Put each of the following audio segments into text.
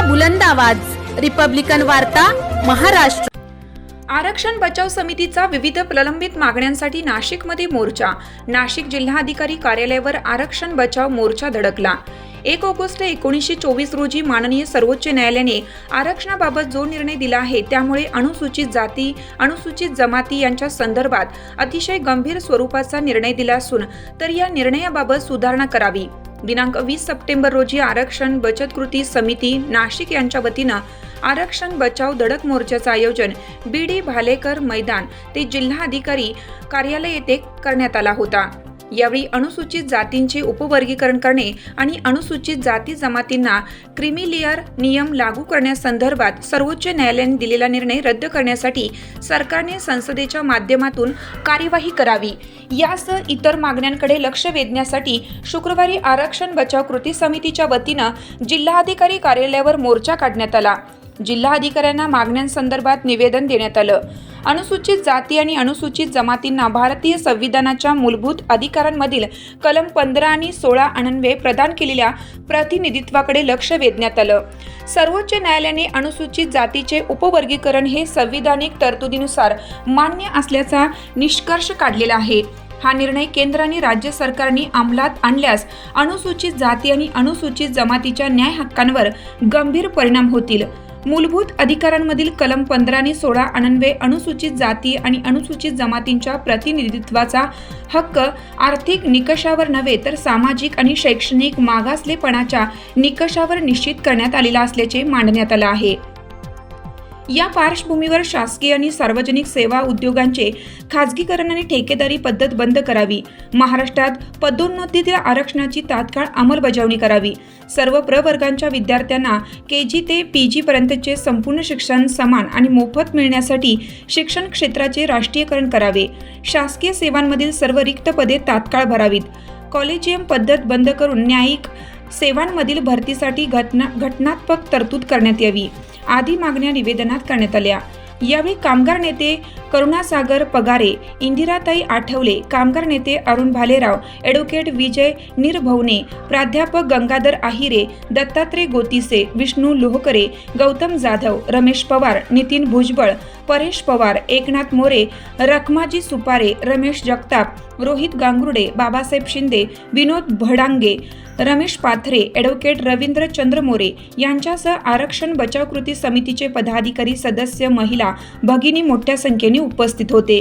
लोकशाहीचा बुलंद आवाज. रिपब्लिकन वार्ता महाराष्ट्र. आरक्षण बचाव समितीचा विविध प्रलंबित मागण्यांसाठी नाशिकमध्ये मोर्चा. नाशिक जिल्हाधिकारी कार्यालयावर आरक्षण बचाव मोर्चा धडकला. एक ऑगस्ट एकोणीसशे चोवीस रोजी माननीय सर्वोच्च न्यायालयाने आरक्षणाबाबत जो निर्णय दिला आहे त्यामुळे अनुसूचित जाती अनुसूचित जमाती यांच्या संदर्भात अतिशय गंभीर स्वरूपाचा निर्णय दिला असून तर या निर्णयाबाबत सुधारणा करावी. दिनांक वीस सप्टेंबर रोजी आरक्षण बचत कृती समिती नाशिक यांच्या वतीनं आरक्षण बचाव धडक मोर्चाचं आयोजन बी डी भालेकर मैदान ते जिल्हाधिकारी कार्यालय येथे करण्यात आला होता. यावेळी अनुसूचित जातींचे उपवर्गीकरण करणे आणि अनुसूचित जाती जमातींना क्रिमिलिअर नियम लागू करण्यासंदर्भात सर्वोच्च न्यायालयाने दिलेला निर्णय रद्द करण्यासाठी सरकारने संसदेच्या माध्यमातून कार्यवाही करावी. यासह इतर मागण्यांकडे लक्ष वेधण्यासाठी शुक्रवारी आरक्षण बचाव कृती समितीच्या वतीनं जिल्हाधिकारी कार्यालयावर मोर्चा काढण्यात आला. जिल्हाधिकाऱ्यांना मागण्यांसंदर्भात निवेदन देण्यात आलं. अनुसूचित जाती आणि अनुसूचित जमातींना भारतीय संविधानाच्या मूलभूत अधिकारांमधील कलम पंधरा आणि सोळा अनन्वये प्रदान केलेल्या प्रतिनिधित्वाकडे लक्ष वेधण्यात आलं. सर्वोच्च न्यायालयाने अनुसूचित जातीचे उपवर्गीकरण हे संविधानिक तरतुदीनुसार मान्य असल्याचा निष्कर्ष काढलेला आहे. हा निर्णय केंद्र आणि राज्य सरकारने अंमलात आणल्यास अनुसूचित जाती आणि अनुसूचित जमातीच्या न्याय हक्कांवर गंभीर परिणाम होतील. मूलभूत अधिकारांमधील कलम पंधरा आणि सोळा अनन्वये अनुसूचित जाती आणि अनुसूचित जमातींच्या प्रतिनिधित्वाचा हक्क आर्थिक निकषावर नव्हे तर सामाजिक आणि शैक्षणिक मागासलेपणाच्या निकषावर निश्चित करण्यात आलेला असल्याचे मांडण्यात आलं आहे. या पार्श्वभूमीवर शासकीय आणि सार्वजनिक सेवा उद्योगांचे खाजगीकरण आणि ठेकेदारी पद्धत बंद करावी. महाराष्ट्रात पदोन्नतीतील आरक्षणाची तात्काळ अंमलबजावणी करावी. सर्व प्रवर्गांच्या विद्यार्थ्यांना के जी ते पी जीपर्यंतचे संपूर्ण शिक्षण समान आणि मोफत मिळण्यासाठी शिक्षण क्षेत्राचे राष्ट्रीयकरण करावे. शासकीय सेवांमधील सर्व रिक्त पदे तात्काळ भरावीत. कॉलेजियम पद्धत बंद करून न्यायिक सेवांमधील भरतीसाठी घटना घटनात्मक तरतूद करण्यात यावी. आदी मागण्या निवेदनात करण्यात आल्या. यावेळी कामगार नेते करुणासागर पगारे इंदिराताई आठवले कामगार नेते अरुण भालेराव ॲडव्होकेट विजय निरभवने प्राध्यापक गंगाधर आहिरे दत्तात्रय गोतिसे विष्णू लोहकरे गौतम जाधव रमेश पवार नितीन भुजबळ परेश पवार एकनाथ मोरे रखमाजी सुपारे रमेश जगताप रोहित गांगुर्डे बाबासाहेब शिंदे विनोद भडांगे रमेश पाथरे ॲडव्होकेट रवींद्र चंद्रमोरे यांच्यासह आरक्षण बचाव कृती समितीचे पदाधिकारी सदस्य महिला भगिनी मोठ्या संख्येने उपस्थित होते.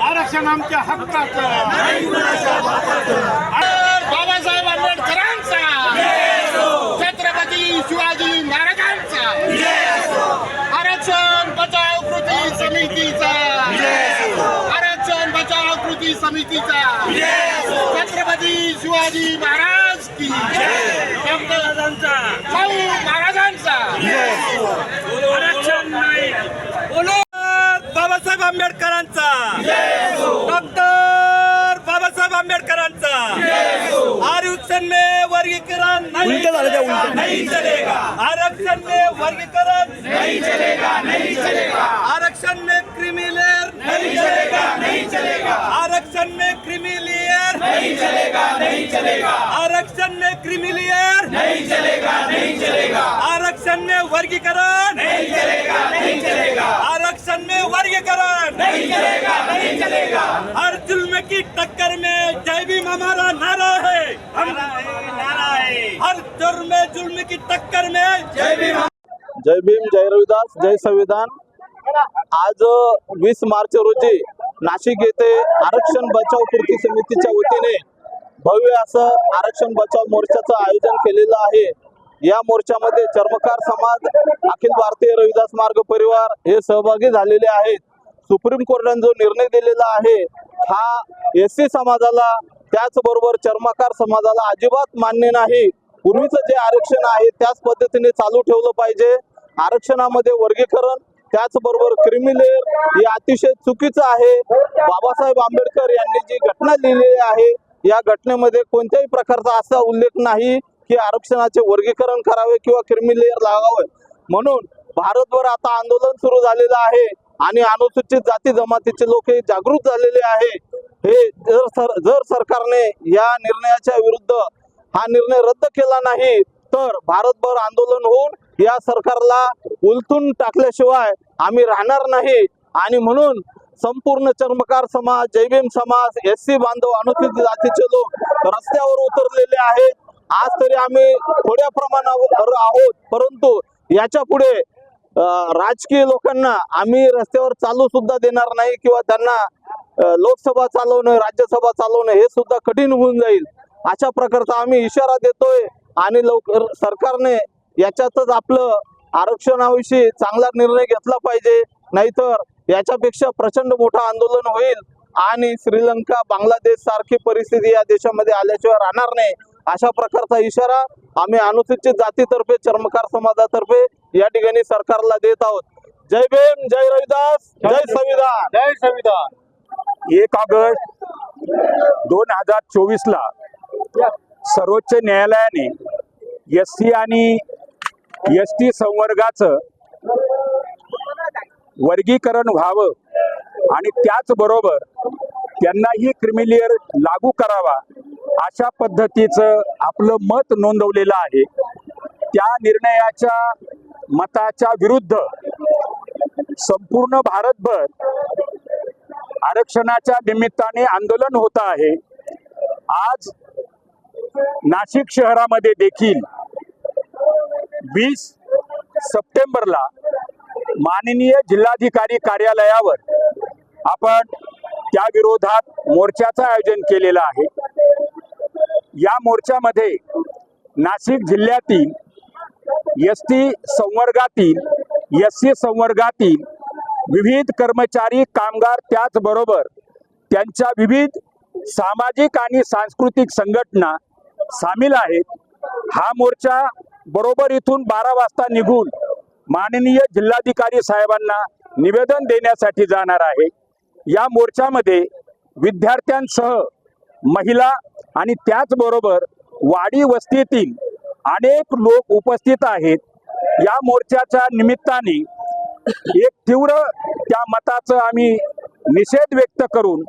आरक्षण आमच्या हक्काचं बाबासाहेब आंबेडकरांचा. छत्रपती शिवाजी महाराजांचा आरक्षण बचाव कृती समितीचा आरक्षण बचाव कृती समितीचा. छत्रपती शिवाजी महाराज की शाहू महाराजांचा. आरक्षण नाही. बाबासाहेब आंबेडकरांचा. डॉक्टर बाबासाहेब आंबेडकरांचा. आरक्षण में वर्गीकरण नहीं चलेगा. नहीं चलेगा. आरक्षण में वर्गीकरण नहीं चलेगा. नहीं चलेगा. आरक्षण में क्रिमिलेयर नहीं चलेगा नहीं चलेगा। आरक्षण में क्रिमिलियर नहीं चलेगा नहीं चलेगा। आरक्षण में क्रिमिलियर नहीं चलेगा नहीं चलेगा। आरक्षण में वर्गीकरण। नहीं चलेगा नहीं चलेगा। आरक्षण में वर्गीकरण। नहीं चलेगा नहीं चलेगा। हर जुल्म की टक्कर में जय भीम हमारा नारा है। हम नारा है हर जुर्म में जुल्म की टक्कर में जय भीम। जय भीम जय रविदास जय संविधान। आज वीस मार्च रोजी नाशिक येथे आरक्षण बचाव कृती समितीच्या वतीने भव्य असं आरक्षण बचाव मोर्चाचं आयोजन केलेलं आहे. या मोर्चामध्ये चर्मकार समाज अखिल भारतीय रविदास मार्ग परिवार हे सहभागी झालेले आहेत. सुप्रीम कोर्टाने जो निर्णय दिलेला आहे हा एस सी समाजाला त्याचबरोबर चर्मकार समाजाला अजिबात मान्य नाही. पूर्वीचं जे आरक्षण आहे त्याच पद्धतीने चालू ठेवलं पाहिजे. आरक्षणामध्ये वर्गीकरण त्याचबरोबर क्रिमिलेअर हे अतिशय चुकीचं आहे. बाबासाहेब आंबेडकर यांनी जी घटना लिहिलेली आहे या घटनेमध्ये कोणत्याही प्रकारचा असा उल्लेख नाही की आरक्षणाचे वर्गीकरण करावे किंवा क्रिमिलेअर लागावे म्हणून भारतभर आता आंदोलन सुरू झालेलं आहे आणि अनुसूचित जाती जमातीचे लोक हे जागृत झालेले आहे. हे जर सर जर सरकारने या निर्णयाच्या विरुद्ध हा निर्णय रद्द केला नाही तर भारतभर आंदोलन होऊन या सरकारला उलथून टाकल्याशिवाय आम्ही राहणार नाही. आणि म्हणून संपूर्ण चर्मकार समाज जैभीम समाज एस सी बांधव अनुसूचित जातीचे लोक रस्त्यावर उतरलेले आहेत. आज तरी आम्ही थोड्या प्रमाणावर आहोत. परंतु याच्यापुढे राजकीय लोकांना आम्ही रस्त्यावर चालू सुद्धा देणार नाही किंवा त्यांना लोकसभा चालवणं राज्यसभा चालवणं हे सुद्धा कठीण होऊन जाईल. अशा प्रकारचा आम्ही इशारा देतोय आणि लवकर सरकारने याच्यातच आपलं आरक्षणाविषयी चांगला निर्णय घेतला पाहिजे. नाहीतर याच्यापेक्षा प्रचंड मोठं आंदोलन होईल आणि श्रीलंका बांगलादेश सारखी परिस्थिती या देशामध्ये आल्याशिवाय राहणार नाही. अशा प्रकारचा इशारा आम्ही अनुसूचित जातीतर्फे चर्मकार समाजातर्फे या ठिकाणी सरकारला देत आहोत. जय भीम जय रविदास जय संविधान. जय संविधान. एक ऑगस्ट दोन हजार चोवीस ला सर्वोच्च न्यायालयाने एस सी आणि एस टी संवर्गाचं वर्गीकरण व्हावं आणि त्याचबरोबर त्यांनाही क्रिमिलियर लागू करावा अशा पद्धतीचं आपलं मत नोंदवलेलं आहे. त्या निर्णयाच्या मताच्या विरुद्ध संपूर्ण भारतभर आरक्षणाच्या निमित्ताने आंदोलन होत आहे. आज नाशिक शहरामध्ये देखील वीस सप्टेंबरला माननीय जिल्हाधिकारी कार्यालयावर आपण त्या विरोधात मोर्चाचं आयोजन केलेलं आहे. या मोर्चामध्ये नाशिक जिल्ह्यातील एस टी संवर्गातील एस सी संवर्गातील विविध कर्मचारी कामगार त्याचबरोबर त्यांच्या विविध सामाजिक आणि सांस्कृतिक संघटना सामील आहेत. हा मोर्चा बरोबर इथून बारा वाजता निघून माननीय जिल्हाधिकारी साहेबांना निवेदन देण्यासाठी जाणार आहे. या मोर्चामध्ये विद्यार्थ्यांसह महिला आणि त्याचबरोबर वाडी वस्तीतील अनेक लोक उपस्थित आहेत. या मोर्चाच्या निमित्ताने एक तीव्र त्या मताचं आम्ही निषेध व्यक्त करून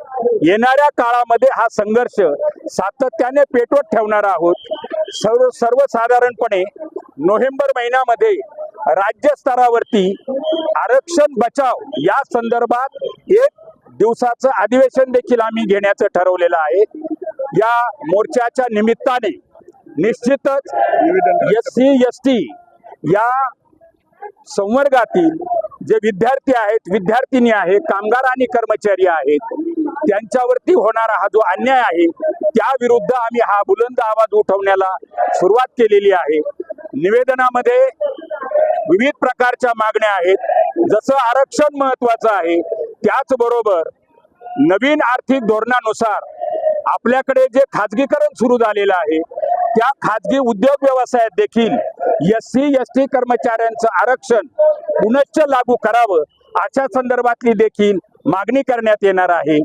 येणाऱ्या काळामध्ये हा संघर्ष सातत्याने पेटवत ठेवणार आहोत. सर्व सर्वसाधारणपणे नोव्हेंबर महिन्यामध्ये राज्य स्तरावरती आरक्षण बचाव या संदर्भात एक दिवसाचं अधिवेशन देखील आम्ही घेण्याचं ठरवलेलं आहे. या मोर्चाच्या निमित्ताने निश्चितच एस सी एस टी या संवर्गातील जे विद्यार्थी आहेत विद्यार्थिनी आहेत कामगार आणि कर्मचारी आहेत त्यांच्यावरती होणारा हा जो अन्याय आहे त्याविरुद्ध आम्ही हा बुलंद आवाज उठवण्याला सुरुवात केलेली आहे. निवेदनामध्ये विविध प्रकारच्या मागण्या आहेत. जसं आरक्षण महत्वाचं आहे त्याचबरोबर नवीन आर्थिक धोरणानुसार आपल्याकडे जे खाजगीकरण सुरू झालेलं आहे त्या खाजगी उद्योग व्यवसायात देखील एस सी एस टी कर्मचाऱ्यांचं आरक्षण पुनश्च लागू करावं अशा संदर्भातली देखील मागणी करण्यात येणार आहे.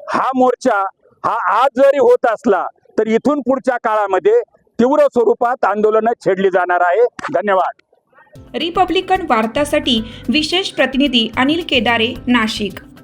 हा मोर्चा हा आज जरी होत असला तर इथून पुढच्या काळामध्ये तीव्र स्वरूपात आंदोलनं छेडली जाणार आहे. धन्यवाद. रिपब्लिकन वार्तासाठी विशेष प्रतिनिधी अनिल केदारे नाशिक.